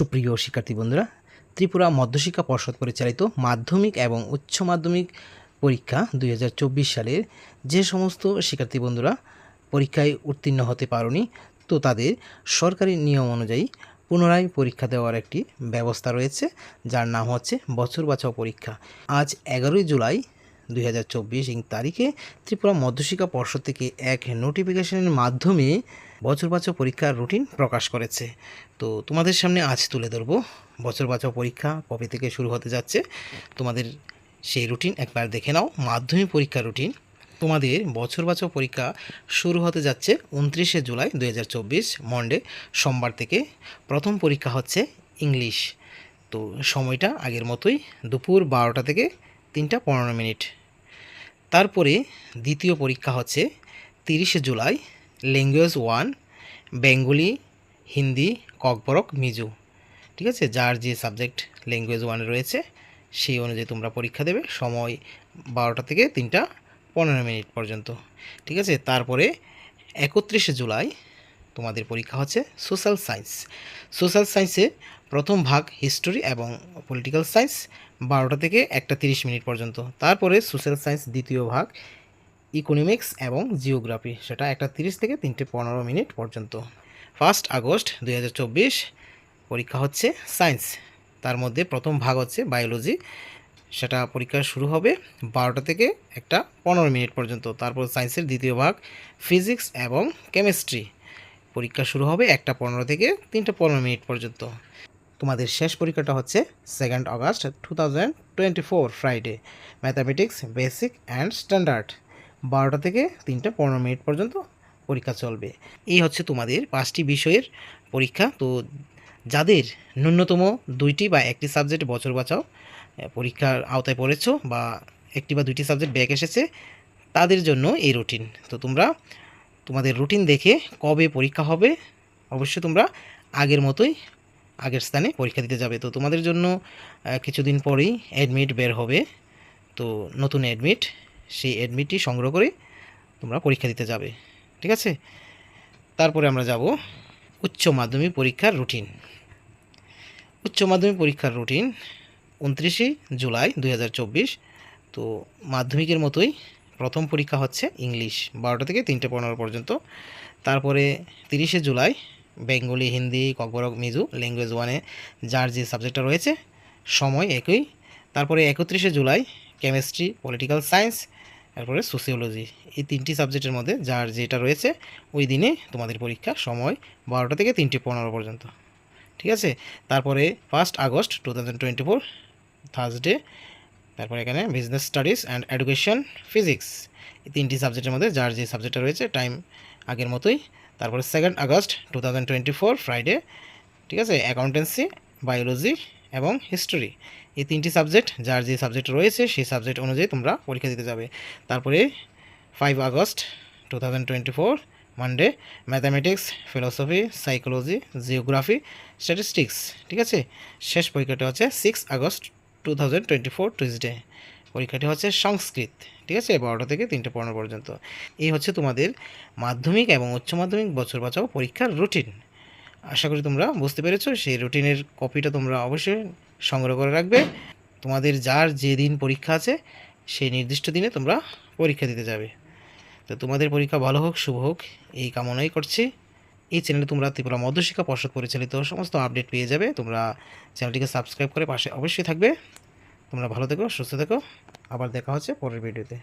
সুপ্রিয় শিক্ষার্থী বন্ধুরা, ত্রিপুরা মধ্যশিক্ষা পর্ষদ পরিচালিত মাধ্যমিক এবং উচ্চ মাধ্যমিক পরীক্ষা দু হাজার চব্বিশ সালের যে সমস্ত শিক্ষার্থী বন্ধুরা পরীক্ষায় উত্তীর্ণ হতে পারেনি, তো তাদের সরকারি নিয়ম অনুযায়ী পুনরায় পরীক্ষা দেওয়ার একটি ব্যবস্থা রয়েছে, যার নাম হচ্ছে বছর বাঁচাও পরীক্ষা। আজ এগারোই জুলাই দুই হাজার চব্বিশ ইং তারিখে ত্রিপুরা মধ্যশিক্ষা পর্ষদ থেকে এক নোটিফিকেশনের মাধ্যমে বছর বাঁচাও পরীক্ষার রুটিন প্রকাশ করেছে। তো তোমাদের সামনে আজ তুলে ধরবো। বছর বাঁচাও পরীক্ষা কবে থেকে শুরু হতে যাচ্ছে? তোমাদের সেই রুটিন একবার দেখে নাও। মাধ্যমিক পরীক্ষার রুটিন তোমাদের বছর বাঁচাও পরীক্ষা শুরু হতে যাচ্ছে উনত্রিশে জুলাই দু হাজার চব্বিশ মন্ডে সোমবার থেকে। প্রথম পরীক্ষা হচ্ছে ইংলিশ। তো সময়টা আগের মতোই দুপুর বারোটা থেকে তিনটা পনেরো মিনিট। তারপরে দ্বিতীয় পরীক্ষা হচ্ছে তিরিশে July, language one, Bengali, Hindi, Kokborok, Mizo. ঠিক আছে? যার যে সাবজেক্ট ল্যাঙ্গুয়েজ ওয়ানে রয়েছে, সেই অনুযায়ী তোমরা পরীক্ষা দেবে। সময় বারোটা থেকে তিনটা পনেরো মিনিট পর্যন্ত। ঠিক আছে? তারপরে একত্রিশে জুলাই তোমাদের পরীক্ষা হচ্ছে সোশ্যাল সায়েন্স। সোশ্যাল সায়েন্সে প্রথম ভাগ হিস্টোরি এবং পলিটিক্যাল সায়েন্স বারোটা থেকে একটা তিরিশ মিনিট পর্যন্ত। তারপরে সোশ্যাল সায়েন্স দ্বিতীয় ভাগ ইকোনমিক্স এবং জিওগ্রাফি সেটা একটা তিরিশ থেকে তিনটে পনেরো মিনিট পর্যন্ত। ফার্স্ট আগস্ট দু হাজার চব্বিশ, পরীক্ষা হচ্ছে সায়েন্স তার মধ্যে প্রথম ভাগ হচ্ছে বায়োলজি সেটা পরীক্ষা শুরু হবে বারোটা থেকে একটা পনেরো মিনিট পর্যন্ত। তারপর সায়েন্সের দ্বিতীয় ভাগ ফিজিক্স এবং কেমিস্ট্রি পরীক্ষা শুরু হবে একটা পনেরো থেকে তিনটে পনেরো মিনিট পর্যন্ত। তোমাদের শেষ পরীক্ষাটা হচ্ছে second August two thousand twenty four Friday mathematics basic and standard বারোটা থেকে তিনটে পনেরো মিনিট পর্যন্ত পরীক্ষা চলবে। এই হচ্ছে তোমাদের পাঁচটি বিষয়ের পরীক্ষা। তো যাদের ন্যূনতম দুইটি বা একটি সাবজেক্ট বছর বাঁচাও পরীক্ষার আওতায় পড়েছো বা একটি বা দুইটি সাবজেক্ট ব্যাক এসেছে, তাদের জন্য এই রুটিন তো তোমরা তোমাদের রুটিন দেখে কবে পরীক্ষা হবে, অবশ্যই তোমরা আগের মতোই আগের স্থানে পরীক্ষা দিতে যাবে। তো তোমাদের জন্য কিছুদিন পরেই অ্যাডমিট বের হবে। তো নতুন অ্যাডমিট সেই অ্যাডমিটটি সংগ্রহ করে তোমরা পরীক্ষা দিতে যাবে। ঠিক আছে? তারপরে আমরা যাব উচ্চ মাধ্যমিক পরীক্ষার রুটিন উচ্চ মাধ্যমিক পরীক্ষার রুটিন উনত্রিশে জুলাই দু হাজার চব্বিশ। তো মাধ্যমিকের মতোই প্রথম পরীক্ষা হচ্ছে ইংলিশ, বারোটা থেকে তিনটে পনেরো পর্যন্ত। তারপরে তিরিশে July Bengali, Hindi, Kokborok, Mizo language ওয়ানে যার যে সাবজেক্টটা রয়েছে, সময় একই। তারপরে একত্রিশে জুলাই কেমিস্ট্রি পলিটিক্যাল সায়েন্স তারপরে সোসিওলজি এই তিনটি সাবজেক্টের মধ্যে যার যেটা রয়েছে, ওই দিনে তোমাদের পরীক্ষা সময় বারোটা থেকে তিনটে পনেরো পর্যন্ত। ঠিক আছে? তারপরে first August two thousand twenty four Thursday তারপরে এখানে business studies and education physics এই তিনটি সাবজেক্টের মধ্যে যার যে সাবজেক্টটা রয়েছে টাইম আগের মতোই তারপরে second August two thousand twenty four Friday ঠিক আছে? অ্যাকাউন্টেন্সি বায়োলজি এবং হিস্টোরি এই তিনটি সাবজেক্ট যার যে সাবজেক্ট রয়েছে, সেই সাবজেক্ট অনুযায়ী তোমরা পরীক্ষা দিতে যাবে। তারপরে five August two thousand twenty four Monday mathematics philosophy psychology geography statistics ঠিক আছে? শেষ পরীক্ষাটা হচ্ছে six August two thousand twenty four Tuesday পরীক্ষাটি হচ্ছে সংস্কৃত, ঠিক আছে? বারোটা থেকে তিনটে পনেরো পর্যন্ত। এই হচ্ছে তোমাদের মাধ্যমিক এবং উচ্চ মাধ্যমিক বছর বাঁচাও পরীক্ষার রুটিন আশা করি তোমরা বুঝতে পেরেছ, সেই রুটিনের কপিটা তোমরা অবশ্যই সংগ্রহ করে রাখবে। তোমাদের যার যে দিন পরীক্ষা আছে, সেই নির্দিষ্ট দিনে তোমরা পরীক্ষা দিতে যাবে। তো তোমাদের পরীক্ষা ভালো হোক, শুভ হোক, এই কামনাই করছি। এই চ্যানেলে তোমরা ত্রিপুরা মধ্যশিক্ষা পর্ষদ পরিচালিত সমস্ত আপডেট পেয়ে যাবে। তোমরা চ্যানেলটিকে সাবস্ক্রাইব করে পাশে অবশ্যই থাকবে। তোমরা ভালো থেকো সুস্থ থেকো। আবার দেখা হচ্ছে পরের ভিডিওতে।